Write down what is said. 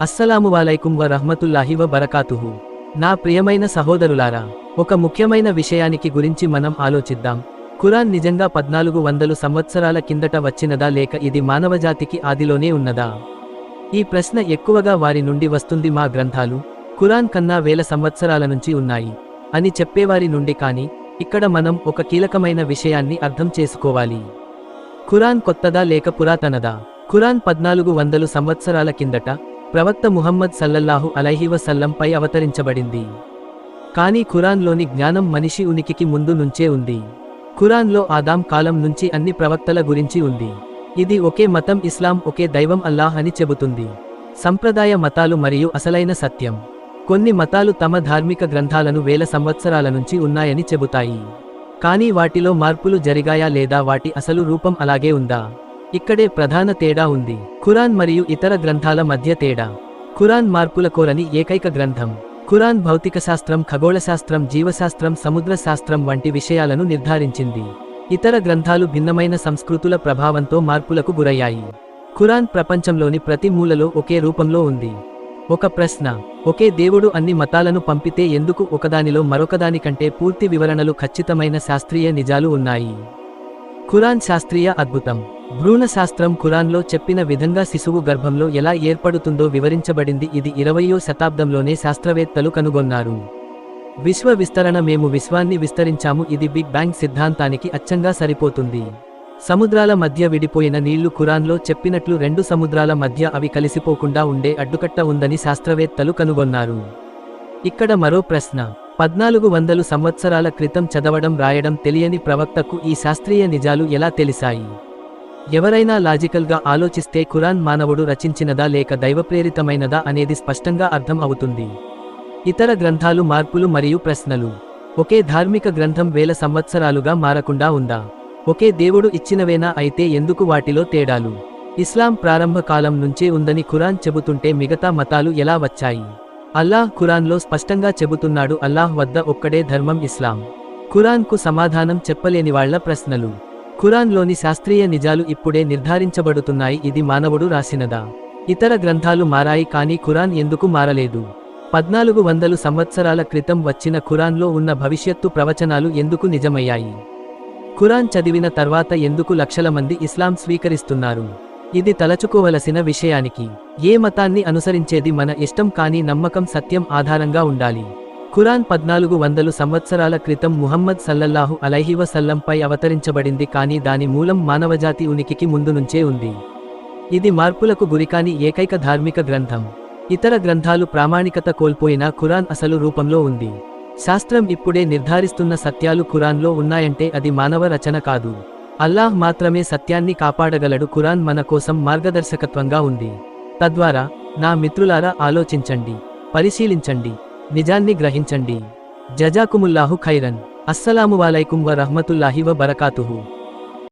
అస్సలాము వాలైకుం వ రహ్మతుల్లాహి వ బరకాతుహు నా ప్రియమైన సహోదరులారా ఒక ముఖ్యమైన విషయానికి గురించి మనం ఆలోచిద్దాం. ఖురాన్ నిజంగా పద్నాలుగు వందలు సంవత్సరాల కిందట వచ్చినదా లేక ఇది మానవజాతికి ఆదిలోనే ఉన్నదా? ఈ ప్రశ్న ఎక్కువగా వారి నుండి వస్తుంది మా గ్రంథాలు. ఖురాన్ కన్నా వేల సంవత్సరాల నుంచి ఉన్నాయి. అని చెప్పేవారి నుండి కానీ ఇక్కడ మనం ఒక కీలకమైన విషయాన్ని అర్థం చేసుకోవాలి. ఖురాన్ కొత్తదా లేక పురాతనదా? ఖురాన్ పద్నాలుగు వందలు సంవత్సరాల కిందట ప్రవక్త ముహమ్మద్ సల్లల్లాహు అలైహివ సల్లంపై అవతరించబడింది. కానీ ఖురాన్లోని జ్ఞానం మనిషి ఉనికికి ముందు నుంచే ఉంది. ఖురాన్లో ఆదాం కాలం నుంచి అన్ని ప్రవక్తల గురించి ఉంది. ఇది ఒకే మతం ఇస్లాం ఒకే దైవం అల్లాహ్ అని చెబుతుంది. సంప్రదాయ మతాలు మరియు అసలైన సత్యం. కొన్ని మతాలు తమ ధార్మిక గ్రంథాలను వేల సంవత్సరాల నుంచి ఉన్నాయని చెబుతాయి. కానీ వాటిలో మార్పులు జరిగాయా లేదా వాటి అసలు రూపం అలాగే ఉందా? ఇక్కడే ప్రధాన తేడా ఉంది. ఖురాన్ మరియు ఇతర గ్రంథాల మధ్య తేడా. ఖురాన్ మార్పుల కోరని ఏకైక గ్రంథం. ఖురాన్ భౌతిక శాస్త్రం ఖగోళశాస్త్రం జీవశాస్త్రం సముద్ర శాస్త్రం వంటి విషయాలను నిర్ధారించింది. ఇతర గ్రంథాలు భిన్నమైన సంస్కృతుల ప్రభావంతో మార్పులకు గురయ్యాయి. ఖురాన్ ప్రపంచంలోని ప్రతి మూలలో ఒకే రూపంలో ఉంది. ఒక ప్రశ్న ఒకే దేవుడు అన్ని మతాలను పంపితే ఎందుకు ఒకదానిలో మరొకదానికంటే పూర్తి వివరణలు ఖచ్చితమైన శాస్త్రీయ నిజాలు ఉన్నాయి? ఖురాన్ శాస్త్రీయ అద్భుతం. భ్రూణ శాస్త్రం ఖురాన్లో చెప్పిన విధంగా శిశువు గర్భంలో ఎలా ఏర్పడుతుందో వివరించబడింది. ఇది ఇరవయో శతాబ్దంలోనే శాస్త్రవేత్తలు కనుగొన్నారు. విశ్వ విస్తరణ మేము విశ్వాన్ని విస్తరించాము. ఇది బిగ్ బ్యాంగ్ సిద్ధాంతానికి అచ్చంగా సరిపోతుంది. సముద్రాల మధ్య విడిపోయిన నీళ్ళు ఖురాన్లో చెప్పినట్లు రెండు సముద్రాల మధ్య అవి కలిసిపోకుండా ఉండే అడ్డుకట్ట ఉందని శాస్త్రవేత్తలు కనుగొన్నారు. ఇక్కడ మరో ప్రశ్న. పద్నాలుగు వందలు సంవత్సరాల క్రితం చదవడం రాయడం తెలియని ప్రవక్తకు ఈ శాస్త్రీయ నిజాలు ఎలా తెలిసాయి? ఎవరైనా లాజికల్గా ఆలోచిస్తే ఖురాన్ మానవుడు రచించినదా లేక దైవప్రేరితమైనదా అనేది స్పష్టంగా అర్థం అవుతుంది. ఇతర గ్రంథాలు మార్పులు మరియు ప్రశ్నలు. ఒకే ధార్మిక గ్రంథం వేల సంవత్సరాలుగా మారకుండా ఉందా? ఒకే దేవుడు ఇచ్చినవేనా అయితే ఎందుకు వాటిలో తేడాలు? ఇస్లాం ప్రారంభ కాలం నుంచే ఉందని ఖురాన్ చెబుతుంటే మిగతా మతాలు ఎలా వచ్చాయి? అల్లాహ్ ఖురాన్లో స్పష్టంగా చెబుతున్నాడు అల్లాహ్ వద్ద ఒక్కడే ధర్మం ఇస్లాం. ఖురాన్కు సమాధానం చెప్పలేని వాళ్ళ ప్రశ్నలు. ఖురాన్లోని శాస్త్రీయ నిజాలు ఇప్పుడే నిర్ధారించబడుతున్నాయి ఇది మానవుడు రాసినదా? ఇతర గ్రంథాలు మారాయి కానీ ఖురాన్ ఎందుకు మారలేదు? పద్నాలుగు వందలు సంవత్సరాల క్రితం వచ్చిన ఖురాన్లో ఉన్న భవిష్యత్తు ప్రవచనాలు ఎందుకు నిజమయ్యాయి? ఖురాన్ చదివిన తర్వాత ఎందుకు లక్షల మంది ఇస్లాం స్వీకరిస్తున్నారు? ఇది తలచుకోవలసిన విషయానికి ఏ మతాన్ని అనుసరించేది మన ఇష్టం కానీ నమ్మకం సత్యం ఆధారంగా ఉండాలి. ఖురాన్ పద్నాలుగు వందలు సంవత్సరాల క్రితం ముహమ్మద్ సల్లల్లాహు అలైహివ సల్లంపై అవతరించబడింది కానీ దాని మూలం మానవజాతి ఉనికికి ముందు నుంచే ఉంది. ఇది మార్పులకు గురికాని ఏకైక ధార్మిక గ్రంథం. ఇతర గ్రంథాలు ప్రామాణికత కోల్పోయినా ఖురాన్ అసలు రూపంలో ఉంది. శాస్త్రం ఇప్పుడే నిర్ధారిస్తున్న సత్యాలు ఖురాన్లో ఉన్నాయంటే అది మానవ రచన కాదు. అల్లాహ్ మాత్రమే సత్యాన్ని కాపాడగలడు ఖురాన్ మన కోసం మార్గదర్శకత్వంగా ఉంది. తద్వారా నా మిత్రులారా ఆలోచించండి పరిశీలించండి. నిజాన్ని గ్రహించండి. జజాకుముల్లాహు ఖైరన్. అస్సలాము వాలైకుం వ రహ్మతుల్లాహి వ బరకాతుహు